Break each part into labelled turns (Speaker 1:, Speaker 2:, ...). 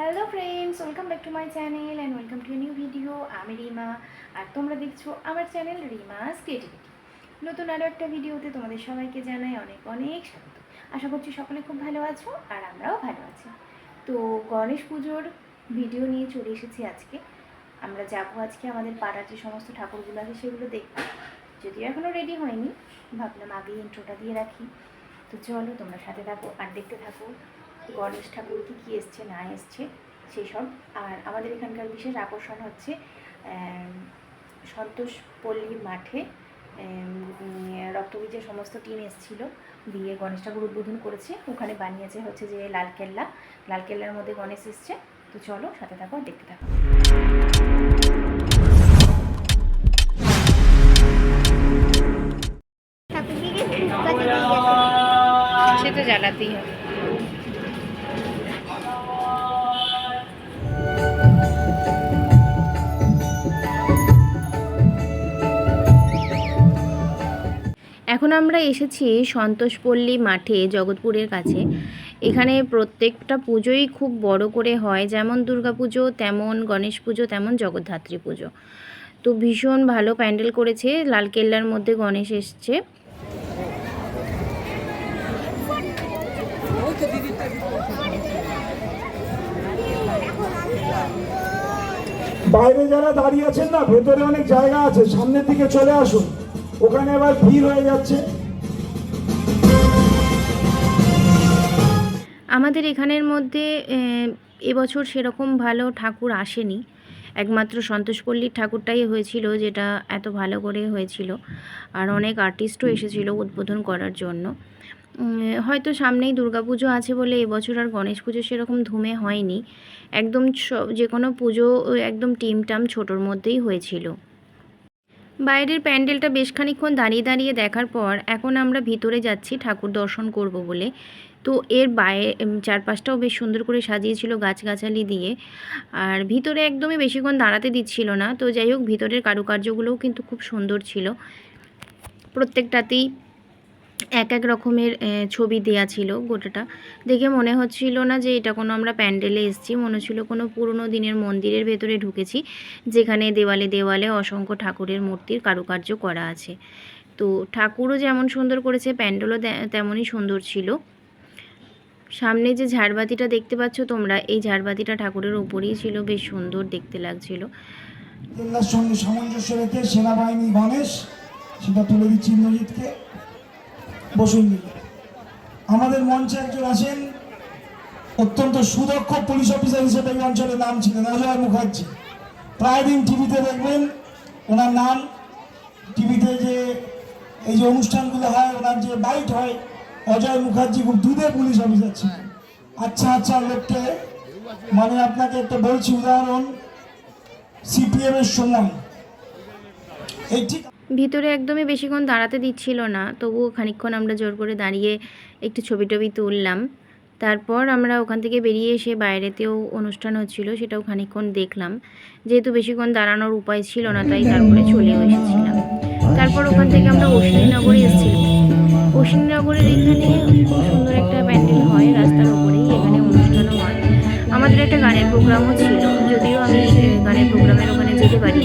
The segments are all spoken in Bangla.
Speaker 1: Hello friends welcome back to my channel and welcome to new video আমি রিমা, আর তোমরা দেখছ আমার চ্যানেল রিমাস ক্রিয়েটিভিটি নতুন আরও একটা ভিডিওতে তোমাদের সবাইকে জানাই অনেক অনেক স্বাগত। আশা করছি সকলে খুব ভালো আছো আর আমরাও ভালো আছি। তো গণেশ পুজোর ভিডিও নিয়ে চলে এসেছি আজকে। আমরা যাব আজকে আমাদের পাড়ার যে সমস্ত ঠাকুরগুলো আছে সেগুলো দেখতে। যদিও এখনও রেডি হয়নি, ভাবলাম আগেই ইন্ট্রোটা দিয়ে রাখি। তো চলো তোমরা সাথে থাকো আর দেখতে থাকো। গণেশ ঠাকুর কী কী এসছে না এসছে সেই সব আর আমাদের এখানকার বিশেষ আকর্ষণ হচ্ছে সন্তোষ পল্লী মাঠে রক্তবীজের সমস্ত টিম এসেছিল দিয়ে গণেশ ঠাকুর উদ্বোধন করেছে। ওখানে বানিয়েছে হচ্ছে যে লালকেল্লা লালকেল্লার মধ্যে গণেশ এসছে। তো চলো সাথে থাকো দেখতে থাকো। সে তো জ্বালাতেই হবে। এখন আমরা এসেছি সন্তোষপল্লী মাঠে, জগৎপুরের কাছে। এখানে প্রত্যেকটা পুজোই খুব বড় করে হয়। যেমন দুর্গা পুজো, তেমন গণেশ পুজো, তেমন জগদ্ধাত্রী পুজো। তো ভীষণ ভালো প্যান্ডেল করেছে। লালকেল্লার মধ্যে গণেশ এসছে।
Speaker 2: বাইরে যারা দাঁড়িয়ে আছেন না, ভেতরে অনেক জায়গা আছে। সামনের দিকে চলে আসুন। ওখানে আবার ভিড় হয়ে যাচ্ছে।
Speaker 1: আমাদের এখানের মধ্যে এবছর সেরকম ভালো ঠাকুর আসেনি। একমাত্র সন্তোষপল্লীর ঠাকুরটাই হয়েছিল, যেটা এত ভালো করে হয়েছিল। আর অনেক আর্টিস্টও এসেছিল উদ্বোধন করার জন্য। হয়তো সামনেই দুর্গাপুজো আছে বলে এবছর আর গণেশ পুজো সেরকম ধুমে হয়নি। একদম যে কোনো পুজো, একদম টিমটাম ছোটোর মধ্যেই হয়েছিল। বাইরের প্যান্ডেলটা বেশ খানিক্ষণ দাঁড়িয়ে দাঁড়িয়ে দেখার পর এখন আমরা ভিতরে যাচ্ছি ঠাকুর দর্শন করব বলে। তো এর বাইরে চারপাশটাও বেশ সুন্দর করে সাজিয়েছিল গাছগাছালি দিয়ে। আর ভিতরে একদমই বেশিক্ষণ দাঁড়াতে দিচ্ছিল না। তো যাই হোক, ভিতরের কারুকার্যগুলোও কিন্তু খুব সুন্দর ছিল। প্রত্যেকটাতেই এক এক রকমের ছবি দেয়া ছিল গোটাটা। দেখে মনে হচ্ছিল না যে এটা কোনো আমরা প্যান্ডেলে এসেছি, মনে হচ্ছিল কোনো পুরনো দিনের মন্দিরের ভেতরে ঢুকেছি, যেখানে দেওয়ালে দেওয়ালে অসংখ্য ঠাকুরের মূর্তির কারুকার্য করা আছে। তো ঠাকুরও যেমন সুন্দর করেছে, প্যান্ডেলও তেমনই সুন্দর ছিল। সামনে যে ঝাড়বাতিটা দেখতে পাচ্ছ তোমরা, এই ঝাড়বাতিটা ঠাকুরের উপরেই ছিল, বেশ সুন্দর দেখতে লাগছিল।
Speaker 2: সঙ্গে সামঞ্জস্য রেখে সেনাবাহিনী গণেশ, সেটা তুলে দিচ্ছি ইন্দ্রজিৎকে। বসুন। আমাদের মঞ্চে একজন আছেন অত্যন্ত সুদক্ষ পুলিশ অফিসার হিসেবে এই অঞ্চলে নাম ছিলেন অজয় মুখার্জি। প্রায় দিন টিভিতে দেখবেন ওনার নাম। টিভিতে যে এই যে অনুষ্ঠানগুলো হয়, ওনার যে বাইট হয়, অজয় মুখার্জি খুব দুধে পুলিশ অফিসার ছিলেন। আচ্ছা আচ্ছা লোককে। মানে আপনাকে একটা বলছি, উদাহরণ সিপিএম এর সময়।
Speaker 1: ভিতরে একদমই বেশিক্ষণ দাঁড়াতে দিচ্ছিল না, তবুও খানিকক্ষণ আমরা জোর করে দাঁড়িয়ে একটু ছবি টবি তুললাম। তারপর আমরা ওখান থেকে বেরিয়ে এসে বাইরেতেও অনুষ্ঠান হচ্ছিল, সেটাও খানিকক্ষণ দেখলাম। যেহেতু বেশিক্ষণ দাঁড়ানোর উপায় ছিল না, তাই তারপরে চলেও এসেছিলাম। তারপর ওখান থেকে আমরা অশ্বিনীনগরে এসেছিলাম। অশ্বিনীনগরের এখানে খুব সুন্দর একটা প্যান্ডেল হয়, রাস্তার উপরেই এখানে অনুষ্ঠানও হয়। আমাদের একটা গানের প্রোগ্রামও ছিল, যদিও আমি গানের প্রোগ্রামের ওখানে যেতে পারি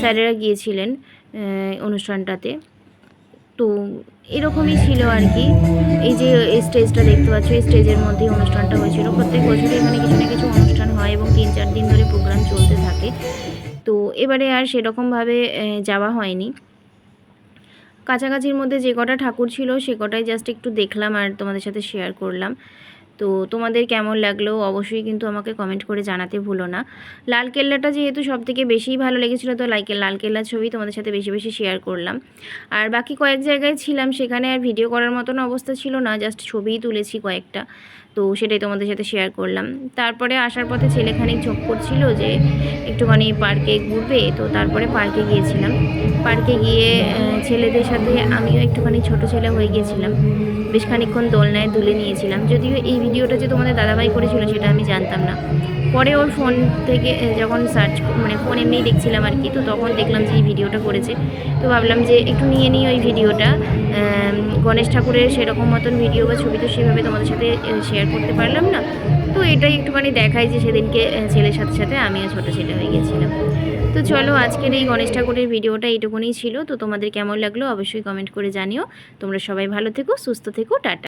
Speaker 1: স্যারেরা গিয়েছিলেন অনুষ্ঠানটাতে। তো এরকমই ছিল আর কি। এই যে এই স্টেজটা দেখতে পাচ্ছ, এই স্টেজের মধ্যেই অনুষ্ঠানটা হয়েছিল। প্রত্যেক বছরই এখানে কিছু না কিছু অনুষ্ঠান হয় এবং তিন চার দিন ধরে প্রোগ্রাম চলতে থাকে। তো এবারে আর সেরকমভাবে যাওয়া হয়নি। কাছাকাছির মধ্যে যে কটা ঠাকুর ছিল, সে কটাই জাস্ট একটু দেখলাম আর তোমাদের সাথে শেয়ার করলাম। তো তোমাদের কেমন লাগল অবশ্যই কিন্তু আমাকে কমেন্ট করে জানাতে ভুলো না। লাল কেল্লাটা যেহেতু সব থেকে বেশিই ভালো লেগেছিলো, তো লাইকে, লাল কেল্লার ছবি তোমাদের সাথে বেশি বেশি শেয়ার করলাম। আর বাকি কয়েক জায়গায় ছিলাম, সেখানে আর ভিডিও করার মতন অবস্থা ছিল না জাস্ট ছবিই তুলেছি কয়েকটা। তো সেটাই তোমাদের সাথে শেয়ার করলাম। তারপরে আসার পথে ছেলেখানিক ঝোঁক করছিল যে একটুখানি পার্কে ঘুরবে, তো তারপরে পার্কে গিয়েছিলাম। পার্কে গিয়ে ছেলেদের সাথে আমিও একটুখানি ছোট ছেলে হয়ে গিয়েছিলাম। বেশ খানিক্ষণ দোলনায় তুলে নিয়েছিলাম। যদিও এই ভিডিওটা যে তোমাদের দাদাভাই করেছিল সেটা আমি জানতাম না। পরে ওর ফোন থেকে যখন সার্চ মানে ফোন এমনিই দেখছিলাম আর কি, তো তখন দেখলাম যে এই ভিডিওটা করেছে। তো ভাবলাম যে একটু নিয়ে নিই ওই ভিডিওটা। গণেশ ঠাকুরের সেরকম মতন ভিডিও বা ছবি তো সেভাবে তোমাদের সাথে শেয়ার করতে পারলাম না। তো এটাই একটুখানি দেখাই যে সেদিনকে ছেলের সাথে সাথে আমিও ছোটো ছেলে হয়ে গেছিলাম। তো চলো আজকের এই গণেশ ঠাকুরের ভিডিওটা এইটুকুনি ছিল। তো তোমাদের কেমন লাগল অবশ্যই কমেন্ট করে জানিও। তোমরা সবাই ভালো থেকো, সুস্থ থেকো, টাটা।